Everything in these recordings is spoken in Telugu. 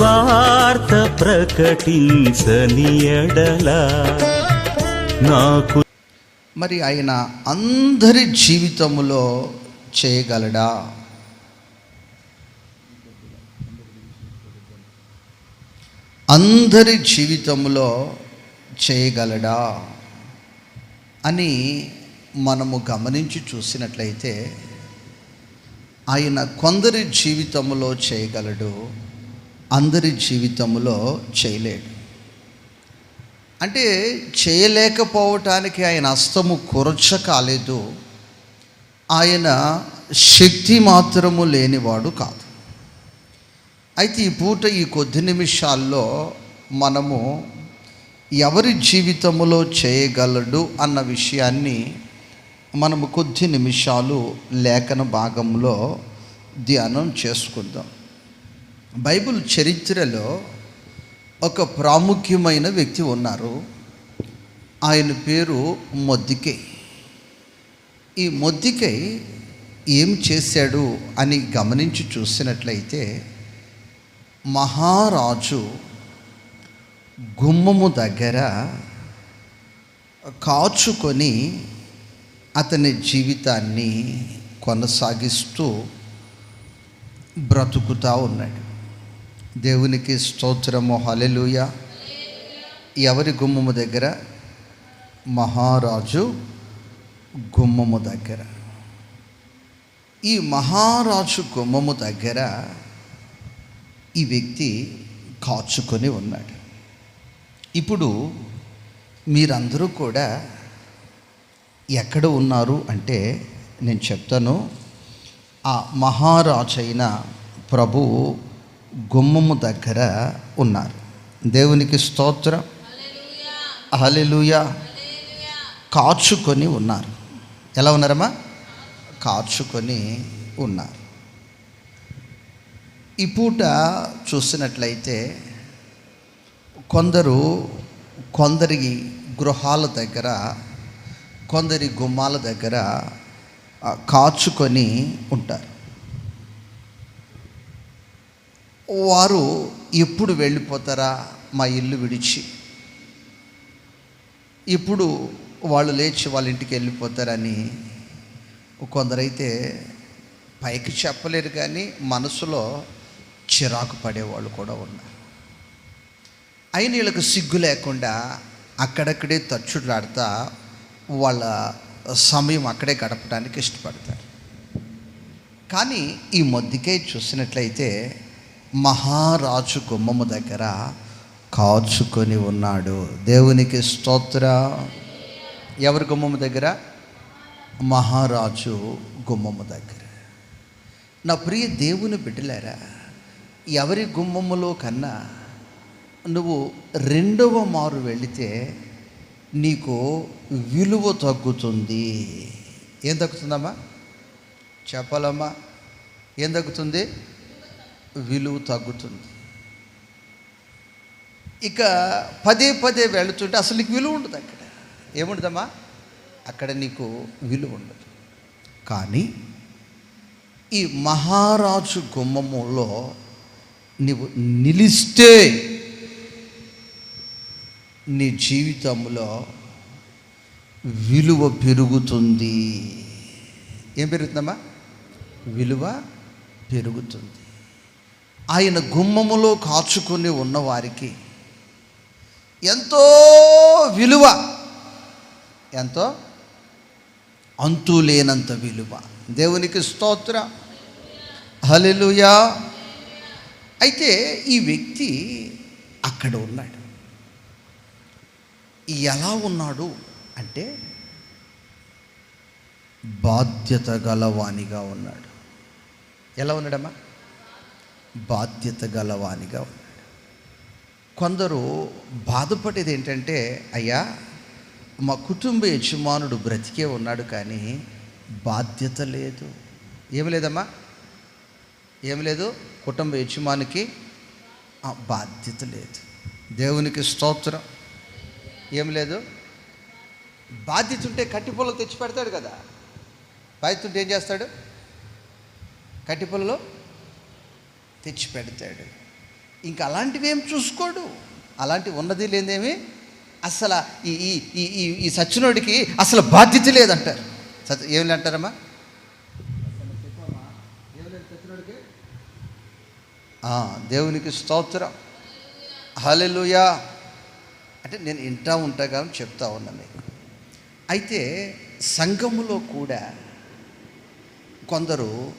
వార్త ప్రకటించని నాకు మరి ఆయన అందరి జీవితములో చేయగలడా? అందరి జీవితంలో చేయగలడా? అని మనము గమనించి చూసినట్లయితే ఆయన కొందరి జీవితంలో చేయగలడు. అందరి జీవితంలో చేయలేడు. అంటే చేయలేకపోవటానికి ఆయన అస్తము కురచ కాలేదు. ఆయన శక్తి మాత్రము లేనివాడు కాదు. అయితే ఈ పూట ఈ కొద్ది నిమిషాల్లో మనము ఎవరి జీవితంలో చేయగలడు అన్న విషయాన్ని మనము కొద్ది నిమిషాలు లేఖన భాగంలో ధ్యానం చేసుకుందాం. బైబిల్ చరిత్రలో ఒక ప్రాముఖ్యమైన వ్యక్తి ఉన్నారు. ఆయన పేరు మొద్దికై. ఈ మొద్దికై ఏం చేశాడు అని గమనించి చూసినట్లయితే మహారాజు గుమ్మము దగ్గర కాచుకొని అతని జీవితాన్ని కొనసాగిస్తూ బ్రతుకుతూ ఉన్నాడు. దేవునికి స్తోత్రము హలెలుయ ఎవరి గుమ్మము దగ్గర? మహారాజు గుమ్మము దగ్గర. ఈ మహారాజు గుమ్మము దగ్గర ఈ వ్యక్తి కాచుకొని ఉన్నాడు. ఇప్పుడు మీరందరూ కూడా ఎక్కడ ఉన్నారు అంటే నేను చెప్తాను ఆ మహారాజైన ప్రభువు గుమ్మము దగ్గర ఉన్నారు. దేవునికి స్తోత్రం. హల్లెలూయా. కాచుకొని ఉన్నారు. ఎలా ఉన్నారమ్మా? కాచుకొని ఉన్నారు. ఈ పూట చూసినట్లయితే కొందరు కొందరి గృహాల దగ్గర కొందరి గుమ్మాల దగ్గర కాచుకొని ఉంటారు. వారు ఎప్పుడు వెళ్ళిపోతారా? మా ఇల్లు విడిచి. ఇప్పుడు వాళ్ళు లేచి వాళ్ళ ఇంటికి వెళ్ళిపోతారని కొందరైతే పైకి చెప్పలేరు కానీ మనసులో చిరాకు పడేవాళ్ళు కూడా ఉన్నారు. అయిన వీళ్ళకి సిగ్గు లేకుండా అక్కడక్కడే తచ్చుడులాడుతా వాళ్ళ సమయం అక్కడే గడపడానికి ఇష్టపడతారు. కానీ ఈ మధ్యకే చూసినట్లయితే మహారాజు గుమ్మము దగ్గర కాచుకొని ఉన్నాడు. దేవునికి స్తోత్ర. ఎవరి గుమ్మము దగ్గర? మహారాజు గుమ్మము దగ్గర. నా ప్రియ దేవుని బిడ్డలేరా ఎవరి గుమ్మములో కన్నా నువ్వు రెండవ మారు వెళితే నీకు విలువ తగ్గుతుంది. ఏం తగ్గుతుందమ్మా? చెప్పాలమ్మా. ఏం తగ్గుతుంది? విలువ తగ్గుతుంది. ఇక పదే పదే వెళుతుంటే అసలు నీకు విలువ ఉండదు అక్కడ. ఏముండదమ్మా? అక్కడ నీకు విలువ ఉండదు. కానీ ఈ మహారాజు గుమ్మములో నీవు నిలిస్తే నీ జీవితంలో విలువ పెరుగుతుంది. ఏం పెరుగుతుందమ్మా? విలువ పెరుగుతుంది. ఆయన గుమ్మములో కాచుకొని ఉన్నవారికి ఎంతో విలువ ఎంతో అంతు లేనంత విలువ. దేవునికి స్తోత్ర. హలెలుయా అయితే ఈ వ్యక్తి అక్కడ ఉన్నాడు. ఎలా ఉన్నాడు అంటే బాధ్యత గలవానిగా ఉన్నాడు. ఎలా ఉన్నాడమ్మా? బాధ్యత గలవానిగా ఉన్నాడు. కొందరు బాధపడేది ఏంటంటే అయ్యా మా కుటుంబ యజమానుడు బ్రతికే ఉన్నాడు కానీ బాధ్యత లేదు. ఏమి లేదమ్మా? ఏమి లేదు? కుటుంబ యజమానికి ఆ, బాధ్యత లేదు. దేవునికి స్తోత్రం. ఏం లేదు? బాధ్యత ఉంటే కట్టి పొలం తెచ్చి పెడతాడు కదా. బాధ్యత ఉంటే ఏం చేస్తాడు? కట్టిపొలలో తెచ్చిపెడతాడు. తెచ్చి పెడతాడు ఇంకా అలాంటివి ఏం చూసుకోడు. అలాంటి ఉన్నది లేదేమి అసలు ఈ ఈ ఈ ఈ ఈ సచ్చినోడికి అసలు బాధ్యత లేదంటారు. సత్ ఏమి అంటారమ్మా దేవునికి స్తోత్రం. హలెలుయా అంటే నేను ఇంటా ఉంటా కానీ చెప్తా ఉన్నా మీకు అయితే సంఘములో కూడా కొందరు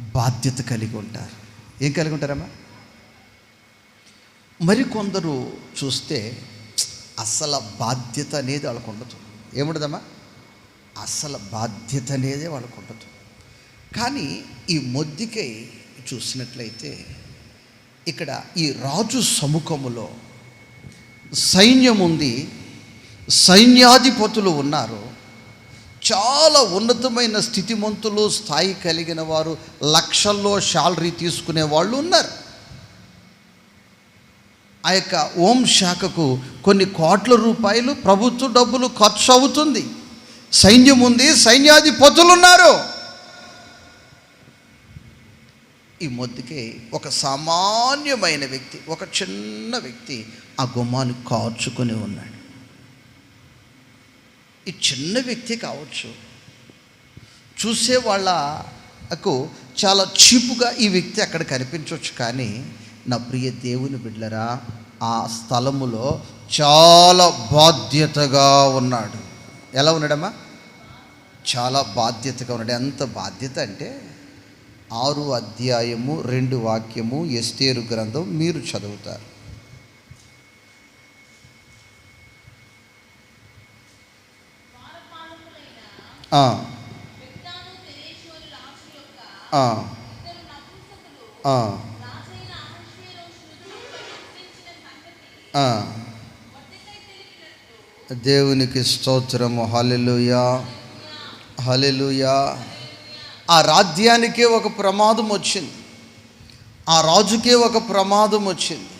బాధ్యత కలిగి ఉంటారు. ఏం కలిగి ఉంటారమ్మా మరి కొందరు చూస్తే అసలు బాధ్యత అనేది వాళ్ళకు ఉండదు. ఏముండదమ్మా? అసలు బాధ్యత అనేదే వాళ్ళకు ఉండదు. కానీ ఈ మొద్దికై చూసినట్లయితే ఇక్కడ ఈ రాజు సముఖములో సైన్యం ఉంది సైన్యాధిపతులు ఉన్నారు. చాలా ఉన్నతమైన స్థితిమంతులు స్థాయి కలిగిన వారు లక్షల్లో శాలరీ తీసుకునే వాళ్ళు ఉన్నారు. ఆ యొక్క ఓం శాఖకు కొన్ని కోట్ల రూపాయలు ప్రభుత్వ డబ్బులు ఖర్చు అవుతుంది. సైన్యం ఉంది సైన్యాధిపతులు ఉన్నారు ఈ మొద్దుకే ఒక సామాన్యమైన వ్యక్తి ఒక చిన్న వ్యక్తి ఆ గుమ్మాన్ని కార్చుకొని ఉన్నాడు. ఈ చిన్న వ్యక్తి కావచ్చు. చూసే వాళ్ళకు చాలా చీపుగా ఈ వ్యక్తి అక్కడ కనిపించవచ్చు కానీ నా ప్రియ దేవుని బిడ్డరా ఆ స్థలములో చాలా బాధ్యతగా ఉన్నాడు. ఎలా ఉన్నాడమ్మా? చాలా బాధ్యతగా ఉన్నాడు. ఎంత బాధ్యత అంటే ఆరు అధ్యాయము రెండు వాక్యము ఎస్తేరు గ్రంథం మీరు చదువుతారు ఆ, పెద్దాను తెరేషోరు రాజు యొక్క ఆ, ఇద్దరు నపుంసకులు ఆ, రాజైన అహష్వేరోషును ప్రయత్నించిన సంగతి ఆ. మొర్దెకై తెలిపినట్లు దేవునికి స్తోత్రము. హలెలుయా హలెలుయా ఆ రాజ్యానికే ఒక ప్రమాదం వచ్చింది. ఆ రాజుకే ఒక ప్రమాదం వచ్చింది.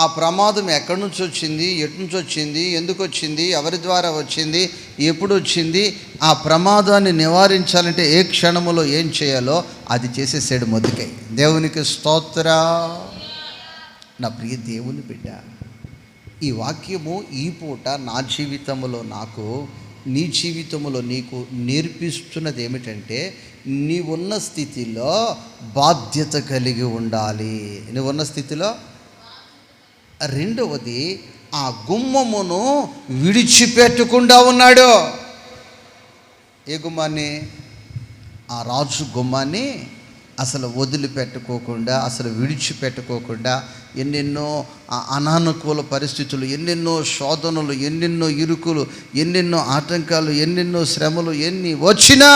ఆ ప్రమాదం ఎక్కడి నుంచి వచ్చింది ఎటు నుంచి వచ్చింది ఎందుకు వచ్చింది ఎవరి ద్వారా వచ్చింది ఎప్పుడు వచ్చింది ఆ ప్రమాదాన్ని నివారించాలంటే ఏ క్షణములో ఏం చేయాలో అది చేసేసాడు మొదకై దేవునికి స్తోత్ర. నా ప్రియ దేవుని బిడ్డ ఈ వాక్యము ఈ పూట నా జీవితంలో నాకు నీ జీవితంలో నీకు నేర్పిస్తున్నది ఏమిటంటే నీవున్న స్థితిలో బాధ్యత కలిగి ఉండాలి. నువ్వున్న స్థితిలో రెండవది ఆ గుమ్మమును విడిచిపెట్టకుండా ఉన్నాడు. ఏ గుమ్మాన్ని? ఆ రాజు గుమ్మాన్ని అసలు వదిలిపెట్టుకోకుండా అసలు విడిచిపెట్టుకోకుండా ఎన్నెన్నో అనానుకూల పరిస్థితులు ఎన్నెన్నో శోధనలు ఎన్నెన్నో ఇరుకులు ఎన్నెన్నో ఆటంకాలు ఎన్నెన్నో శ్రమలు ఎన్ని వచ్చినా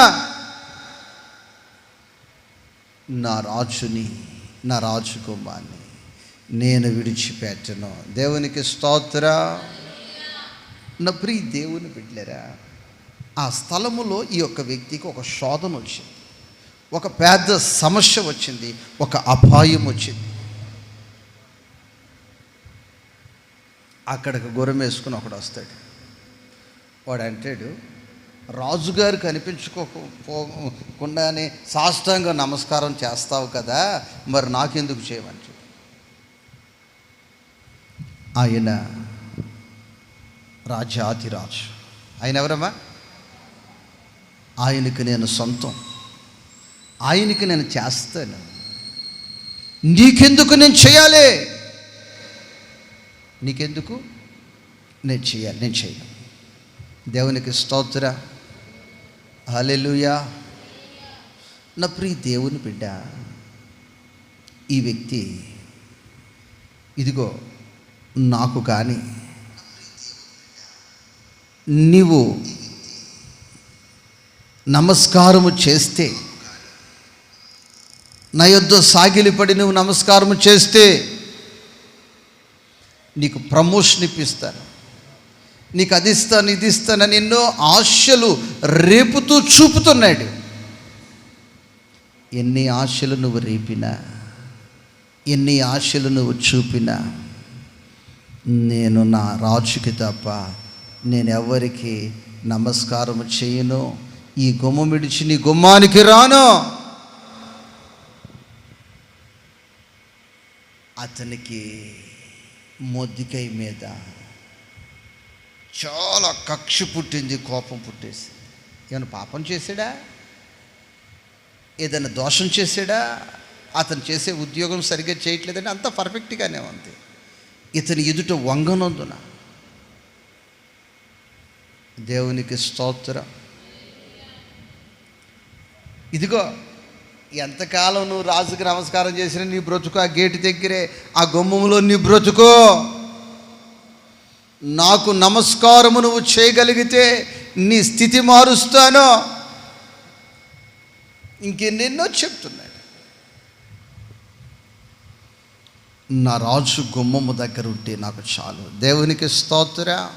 నా రాజుని నా రాజు కుమార్ని నేను విడిచిపెట్టను. దేవునికి స్తోత్ర. నా ప్రియ దేవుని బిడ్డలేరా ఆ స్థలములో ఈ యొక్క వ్యక్తికి ఒక శోధన వచ్చింది. ఒక పెద్ద సమస్య వచ్చింది. ఒక అపాయం వచ్చింది. అక్కడికి గుర్రం వేసుకుని ఒకడు వస్తాడు. వాడు అంటాడు రాజుగారు కనిపించుకోకుండానే సాష్టాంగ నమస్కారం చేస్తావు కదా మరి నాకెందుకు చేయమని ఆయన రాజాతిరాజు ఆయన ఎవరమ్మా? ఆయనకి నేను సొంతం. ఆయనకి నేను చేస్తాను. నీకెందుకు నేను చేయాలి? నీకెందుకు? నేను చేయాలి నేను చేయను. దేవునికి స్తోత్ర. హలెలుయా నా ప్రియ దేవుని బిడ్డ ఈ వ్యక్తి ఇదిగో నాకు కానీ నీవు నమస్కారము చేస్తే నా యొద్ద సాగిలిపడి నువ్వు నమస్కారము చేస్తే నీకు ప్రమోషన్ ఇప్పిస్తాను. నీకు అది ఇస్తాను ఇది ఇస్తానని ఎన్నో ఆశలు రేపుతూ చూపుతున్నాడు ఎన్ని ఆశలు నువ్వు రేపినా ఎన్ని ఆశలు నువ్వు చూపినా నేను నా రాజుకి తప్ప నేను ఎవరికి నమస్కారం చేయను? ఈ గుమ్మం విడిచి నీ గుమ్మానికి రాను. అతనికి మొద్దికై మీద చాలా కక్ష పుట్టింది కోపం పుట్టేసి. ఏమైనా పాపం చేశాడా? ఏదైనా దోషం చేశాడా? అతను చేసే ఉద్యోగం సరిగ్గా చేయట్లేదని అంత పర్ఫెక్ట్గానే ఉంది. ఇతని ఎదుట వంగనందున. దేవునికి స్తోత్ర. ఇదిగో ఎంతకాలం నువ్వు రాజుకి నమస్కారం చేసినా నీ బ్రతుకు ఆ గేటు దగ్గరే ఆ గుమ్మములో నీ బ్రతుకో. నాకు నమస్కారము నువ్వు చేయగలిగితే నీ స్థితి మారుస్తాను. ఇంకెన్నెన్నో చెప్తున్నా. నా రాజు గుమ్మము దగ్గర ఉంటే నాకు చాలు. దేవునికి స్తోత్ర.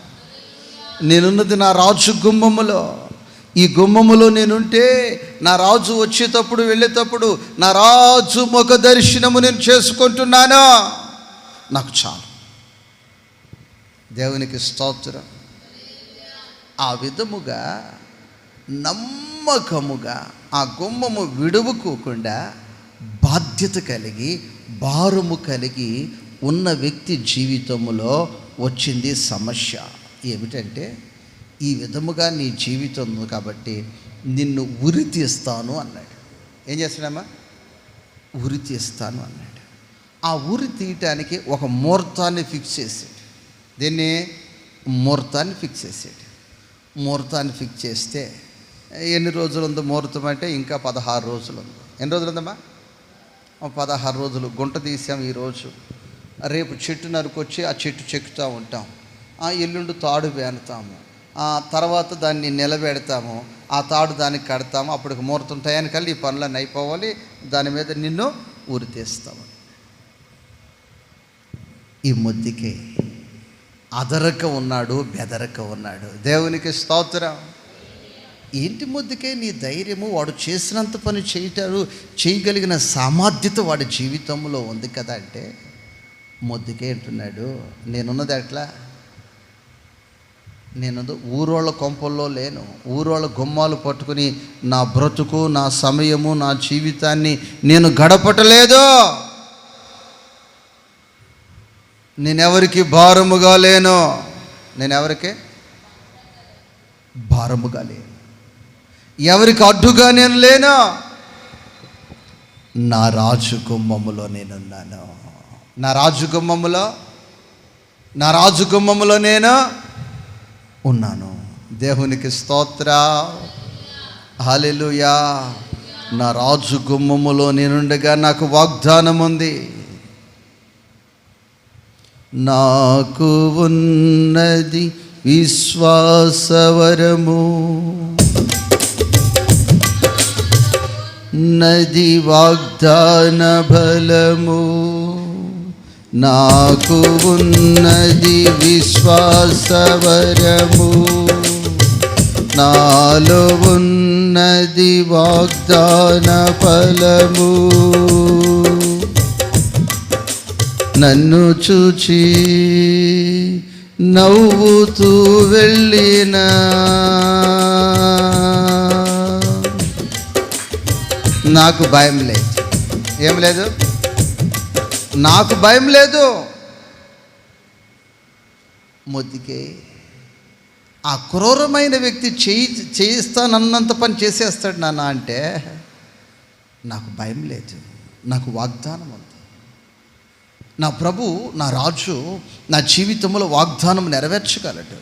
నేనున్నది నా రాజు గుమ్మములో. ఈ గుమ్మములో నేనుంటే నా రాజు వచ్చేటప్పుడు వెళ్ళేటప్పుడు నా రాజు ముఖ దర్శనము నేను చేసుకుంటున్నాను? నాకు చాలు. దేవునికి స్తోత్రం. ఆ విధముగా నమ్మకముగా ఆ గుమ్మము విడువుకోకుండా బాధ్యత కలిగి భారము కలిగి ఉన్న వ్యక్తి జీవితంలో వచ్చింది సమస్య. ఏమిటంటే ఈ విధముగా నీ జీవితం ఉంది కాబట్టి నిన్ను ఉరి తీస్తాను అన్నాడు. ఏం చేస్తాడమ్మా ఉరి తీస్తాను అన్నాడు. ఆ ఉరి తీయటానికి ఒక ముహూర్తాన్ని ఫిక్స్ చేసాడు. దీన్ని? ముహూర్తాన్ని ఫిక్స్ చేసాడు. ముహూర్తాన్ని ఫిక్స్ చేస్తే ఎన్ని రోజులు ఉందో ముహూర్తం అంటే? ఇంకా పదహారు రోజులు ఉంది. ఎన్ని రోజులు ఉందమ్మా? పదహారు రోజులు గుంట తీసాం ఈరోజు రేపు చెట్టు నరుకొచ్చి ఆ చెట్టు చెక్కుతూ ఉంటాం. ఆ ఎల్లుండి తాడు వేనుతాము ఆ తర్వాత దాన్ని నిలబెడతాము. ఆ తాడు దానికి కడతాము. అప్పటికి ముహూర్తం టయానికల్లా ఈ పనులన్నీ అయిపోవాలి. దాని మీద నిన్ను ఊరి తీస్తాము. ఈ ముద్దికి అదరక ఉన్నాడు బెదరక ఉన్నాడు. దేవునికి స్తోత్రం. ఏంటి ముద్దుకే నీ ధైర్యము? వాడు చేసినంత పని చేయటారు చేయగలిగిన సామర్థ్యత వాడి జీవితంలో ఉంది కదా అంటే ముద్దుకే అంటున్నాడు. నేనున్నది ఎట్లా? నేను ఊరోళ్ళ కొంపల్లో లేను. ఊరోళ్ళ గుమ్మాలు పట్టుకుని నా బ్రతుకు నా సమయము నా జీవితాన్ని నేను గడపటలేదు. నేనెవరికి భారముగా లేను? నేనెవరికి? భారముగా లేను. ఎవరికి అడ్డుగా నేను లేనా? నా రాజు గుమ్మములో నేనున్నాను. నా రాజు గుమ్మములో నా రాజు గుమ్మములో నేను ఉన్నాను. దేవునికి స్తోత్ర. హాలెలుయా నా రాజు గుమ్మములో నేనుండగా నాకు వాగ్దానం ఉంది. నాకు ఉన్నది విశ్వాసవరము నది వాగ్దాన బలము. నాకు ఉన్నది విశ్వాసవరము. నాలో ఉన్నది వాగ్దాన ఫలము నన్ను చూచి నవ్వుతూ వెళ్ళినా. నాకు భయం లేదు. ఏం లేదు? నాకు భయం లేదు. మొద్దికే. ఆ క్రూరమైన వ్యక్తి చేయి చేయిస్తానన్నంత పని చేసేస్తాడు నాన్న అంటే నాకు భయం లేదు. నాకు వాగ్దానం ఉంది. నా ప్రభు నా రాజు నా జీవితంలో వాగ్దానం నెరవేర్చగలడు.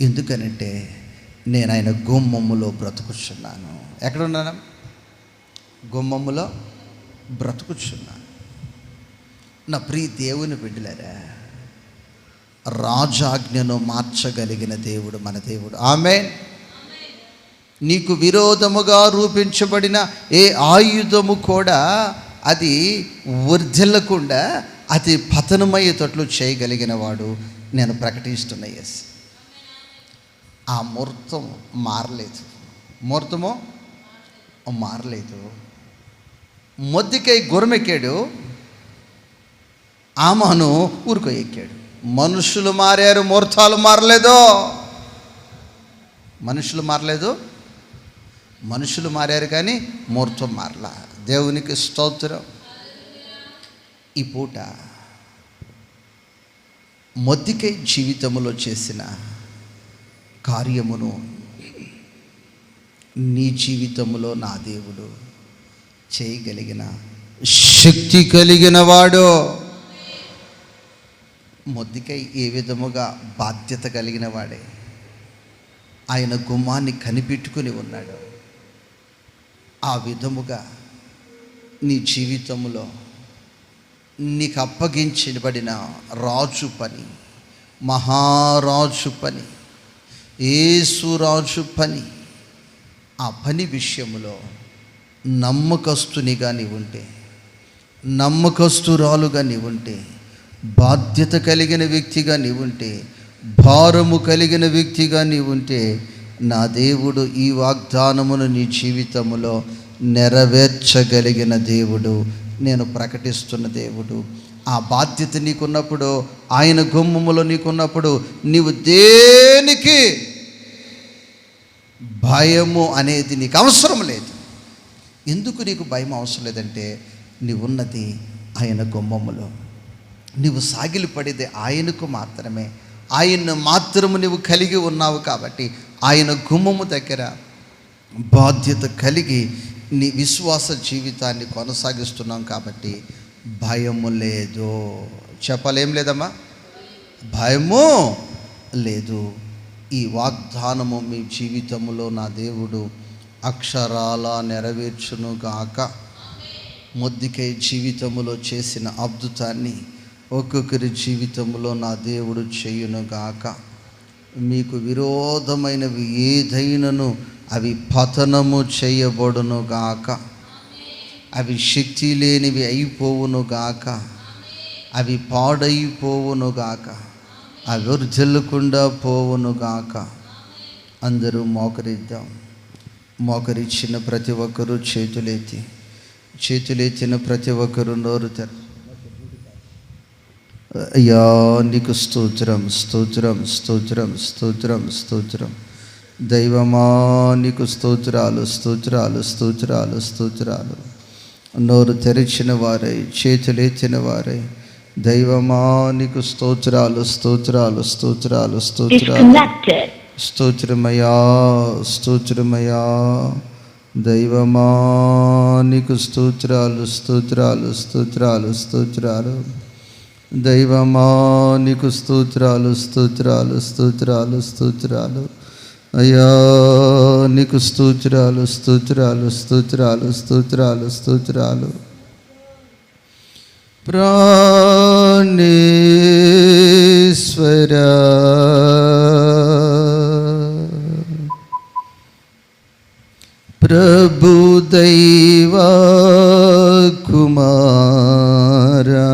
ఎందుకనంటే నేను ఆయన గుమ్మములో బ్రతుకుచున్నాను. ఎక్కడున్నాను? గుమ్మములో బ్రతుకుచున్నాను. నా ప్రియ దేవుని బిడ్డలరా రాజాజ్ఞను మార్చగలిగిన దేవుడు మన దేవుడు. ఆమె నీకు విరోధముగా రూపించబడిన ఏ ఆయుధము కూడా అది వర్ధిల్లకుండా అది పతనమయ్యేటట్లు చేయగలిగిన వాడు నేను ప్రకటిస్తున్న ఎస్ ఆ ముహూర్తం మారలేదు. ముహూర్తము మారలేదు. మొద్దికై గురమెక్కాడు ఆమాను ఊరుకో ఎక్కాడు. మనుషులు మారారు ముహూర్తాలు మారలేదో. మనుషులు మారలేదు మనుషులు మారారు కానీ ముహూర్తం మారలా. దేవునికి స్తోత్రం. ఈ పూట మొద్దికై జీవితంలో చేసిన కార్యమును నీ జీవితంలో నా దేవుడు చేయగలిగిన శక్తి కలిగిన వాడు. మొద్దికై ఏ విధముగా బాధ్యత కలిగిన వాడే. ఆయన గుమ్మాన్ని కనిపెట్టుకుని ఉన్నాడు. ఆ విధముగా నీ జీవితంలో నీకు అప్పగించబడిన రాజు పని మహారాజు పని ఏసురాజు పని ఆ పని విషయంలో నమ్మకస్తునిగా నీవు ఉంటే నమ్మకస్తురాలుగా నీవు ఉంటే బాధ్యత కలిగిన వ్యక్తిగా నీవు ఉంటే భారము కలిగిన వ్యక్తిగా నీవు ఉంటే నా దేవుడు ఈ వాగ్దానమును నీ జీవితములో నెరవేర్చగలిగిన దేవుడు నేను ప్రకటిస్తున్న దేవుడు. ఆ బాధ్యత నీకున్నప్పుడు ఆయన గుమ్మములో నీకున్నప్పుడు నీవు దేనికి భయము అనేది నీకు అవసరం లేదు. ఎందుకు నీకు భయం అవసరం లేదంటే నీవున్నది ఆయన గుమ్మములో. నీవు సాగిలి పడేది ఆయనకు మాత్రమే. ఆయన్ను మాత్రము నీవు కలిగి ఉన్నావు కాబట్టి ఆయన గుమ్మము దగ్గర బాధ్యత కలిగి నీ విశ్వాస జీవితాన్ని కొనసాగిస్తున్నాం కాబట్టి భయము లేదు. చెప్పలేం లేదమ్మా? భయము లేదు. ఈ వాగ్దానము మీ జీవితంలో నా దేవుడు అక్షరాల నెరవేర్చునుగాక మొద్దికై జీవితములో చేసిన అద్భుతాన్ని ఒక్కొక్కరి జీవితంలో నా దేవుడు చేయునుగాక మీకు విరోధమైనవి ఏదైనను అవి పతనము చేయబడునుగాక అవి శక్తి లేనివి అయిపోవునుగాక అవి పాడైపోవునుగాక అవి వర్జల్లకుండా పోవునుగాక అందరూ మోకరిద్దాం. మోకరిచ్చిన ప్రతి ఒక్కరూ చేతులెత్తి చేతులెత్తిన ప్రతి ఒక్కరూ నోరు తెర అయ్యా నీకు స్తోత్రం స్తోత్రం స్తోత్రం స్తోత్రం స్తోత్రం. దైవమా నీకు స్తోత్రాలు స్తోత్రాలు స్తోత్రాలు స్తోత్రాలు. నోరు తెరిచిన వారై చేతులెత్తిన వారై. దైవమా నీకు స్తోత్రాలు స్తోత్రాలు స్తోత్రాలు స్తోత్రాలు. స్తోత్రమయా స్తోత్రమయా దైవమా నీకు స్తోత్రాలు స్తోత్రాలు స్తోత్రాలు స్తోత్రాలు. దైవమా నీకు స్తోత్రాలు స్తోత్రాలు స్తోత్రాలు స్తోత్రాలు. అయ్యా నీకు స్తోత్రాలు స్తోత్రాలు స్తోత్రాలు స్తోత్రాలు స్తోత్రాలు. ప్రాణేశ్వరా. ప్రభు దైవ కుమారా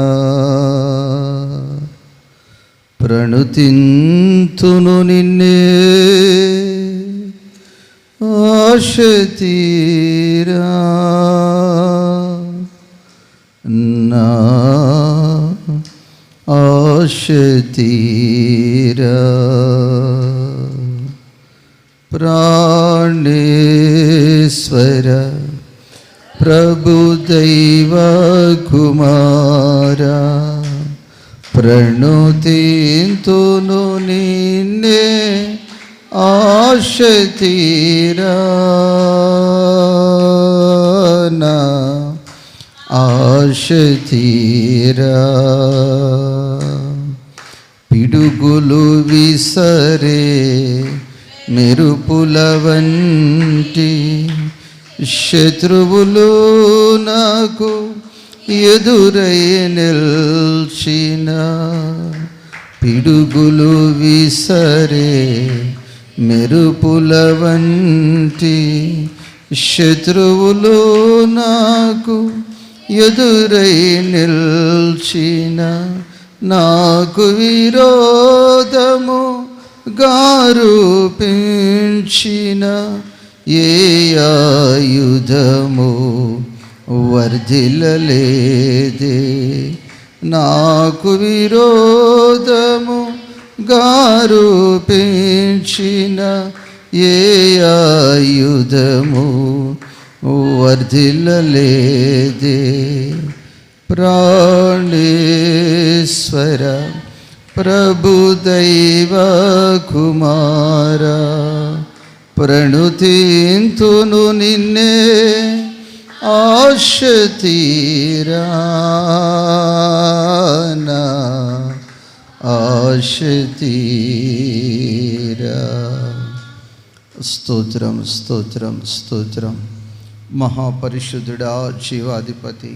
ప్రణుతింతును నిన్నే ఆశ తీరా నా ప్రభు దైవ కుమార ప్రణుతింతును నిన్నే ఆశ తీరా నా ఆశ తీరా పిడుగులు విసరే మెరుపుల వంటి శత్రువులు నాకు ఎదురై నిల్చిన పిడుగులు విసరే మెరుపుల వంటి శత్రువులు నాకు ఎదురై నిల్చిన నాకు విరోధము గారు పెంచిన ఏ ఆయుధము వర్ధిలలేదే నాకు విరోధము గారు పెంచిన ఏ ఆయుధము వర్ధిలలేదే ప్రాణేశ్వర ప్రభు ప్రభుదైవ కుమార ప్రణుతింతును నిన్నే ఆశ తీరానా ఆశ తీరా స్తోత్రం స్తోత్రం స్తోత్రం మహాపరిశుద్ధుడా జీవాధిపతి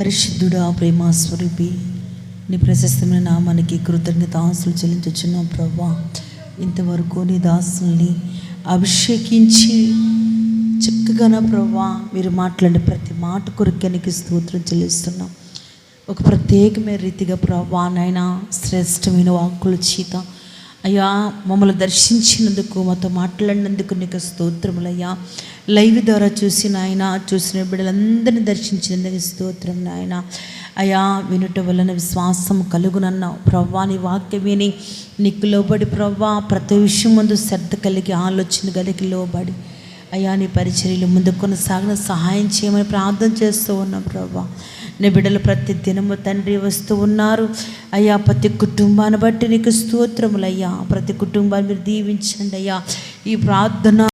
పరిశుద్ధుడా ప్రేమాస్వరూపి నీ ప్రశస్తమైన నామానికి కృతజ్ఞత ఆశలు చెల్లించుచున్నాం ప్రభా. ఇంతవరకు నీ దాసుల్ని అభిషేకించి చక్కగా నా ప్రభా మీరు మాట్లాడే ప్రతి మాట కొరకెనికి స్తోత్రం చెల్లిస్తున్నాం. ఒక ప్రత్యేకమైన రీతిగా ప్రభా నాయన శ్రేష్టమైన వాక్కుల చేత అయ్యా మమ్మల్ని దర్శించినందుకు మాతో మాట్లాడినందుకు నీకు స్తోత్రములయ్యా లైవ్ ద్వారా చూసిన ఆయన చూసిన బిడ్డలందరినీ దర్శించినందుకు స్తోత్రం నాయన. అయ్యా వినుట వలన విశ్వాసం కలుగునన్న ప్రవ్వా నీ వాక్యం విని నీకు లోబడి ప్రవ్వా ప్రతి విషయం ముందు శ్రద్ధ కలిగి ఆలోచన కలిగి లోబడి. అయ్యా నీ పరిచర్యలు ముందు కొనసాగిన సహాయం చేయమని ప్రార్థన చేస్తూ ఉన్నాం ప్రభా నీ బిడ్డలు ప్రతి దినము తండ్రి వస్తూ ఉన్నారు. అయ్యా ప్రతి కుటుంబాన్ని బట్టి నీకు స్తోత్రములయ్యా ప్రతి కుటుంబాన్ని మీరు దీవించండి అయ్యా. ఈ ప్రార్థన